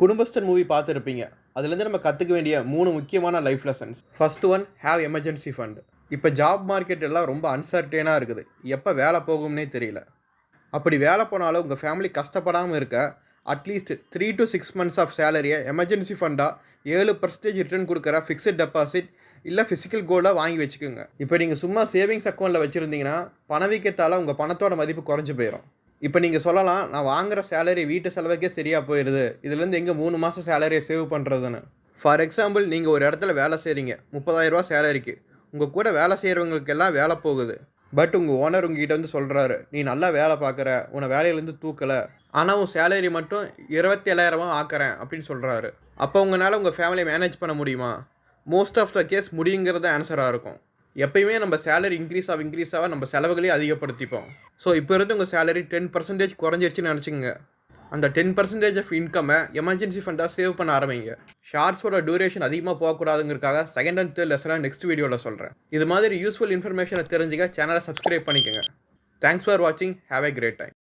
குடும்பஸ்தன் movie பார்த்துருப்பீங்க. அதுலேருந்து நம்ம கற்றுக்க வேண்டிய மூணு முக்கியமான life lessons first one have emergency fund இப்போ ஜாப் மார்க்கெட் எல்லாம் ரொம்ப அன்சர்டேனாக இருக்குது. எப்போ வேலை போகும்னே தெரியல. அப்படி வேலை போனாலும் உங்கள் ஃபேமிலி கஷ்டப்படாமல் இருக்க at least three to six months of சேலரியை emergency ஃபண்டாக ஏழு பர்சன்டேஜ் ரிட்டர்ன் கொடுக்குற ஃபிக்ஸட் டெபாசிட் இல்லை ஃபிசிக்கல் கோல்டாக வாங்கி வச்சுக்கோங்க. இப்போ நீங்கள் சும்மா சேவிங்ஸ் அக்கௌண்ட்டில் வச்சுருந்தீங்கன்னா பணவீக்கத்தால் உங்கள் பணத்தோட மதிப்பு குறைஞ்சி போயிடும் இப்போ நீங்கள் சொல்லலாம் நான் வாங்குகிற சேலரி வீட்டு செலவுக்கே சரியாக போயிடுது இதுலேருந்து எங்கே மூணு மாதம் சேலரியை சேவ் பண்ணுறதுன்னு ஃபார் எக்ஸாம்பிள் நீங்கள் ஒரு இடத்துல வேலை செய்கிறீங்க முப்பதாயிரரூவா சேலரிக்கு உங்கள் கூட வேலை செய்கிறவங்களுக்கெல்லாம் வேலை போகுது. பட் உங்கள் ஓனர் உங்ககிட்ட வந்து சொல்கிறாரு நீ நல்லா வேலை பார்க்குற உன்னை வேலையிலேருந்து தூக்கலை. ஆனால் உன் சேலரி மட்டும் இருபத்தி ஏழாயிரமா ஆக்குறேன் அப்படின்னு சொல்கிறாரு அப்போ உங்களால் உங்கள் ஃபேமிலியை மேனேஜ் பண்ண முடியுமா? மோஸ்ட் ஆஃப் த கேஸ் முடியுங்கிறது ஆன்சராக இருக்கும். எப்பயுமே நம்ம சேலரி இன்க்ரீஸ் ஆக இன்க்ரீஸ் ஆக நம்ம செலவுகளையும் அதிகப்படுத்திப்போம். ஸோ இப்போ இருந்து உங்கள் சேலரி டென் பர்சன்டேஜ் குறைஞ்சிருச்சுன்னு நினச்சிங்க அந்த டென் பர்சன்டேஜ் ஆஃப் இன்கம்மை எமர்ஜென்சி ஃபண்டாக சேவ் பண்ண ஆரம்பிங்க. ஷார்ட்ஸோட டியூரேஷன் அதிகமாக போகக்கூடாதுங்கிறக்காக செகண்ட் அண்ட் தேர்ட் லெசனாக நெக்ஸ்ட் வீடியோவில் சொல்கிறேன் இது மாதிரி யூஸ்ஃபுல் இன்ஃபர்மேஷனை தெரிஞ்சுக்க சேனலை சப்ஸ்கிரைப் பண்ணிக்கோங்க. தேங்க்ஸ் ஃபார் வாட்சிங் ஹேவ் எ கிரேட் டைம்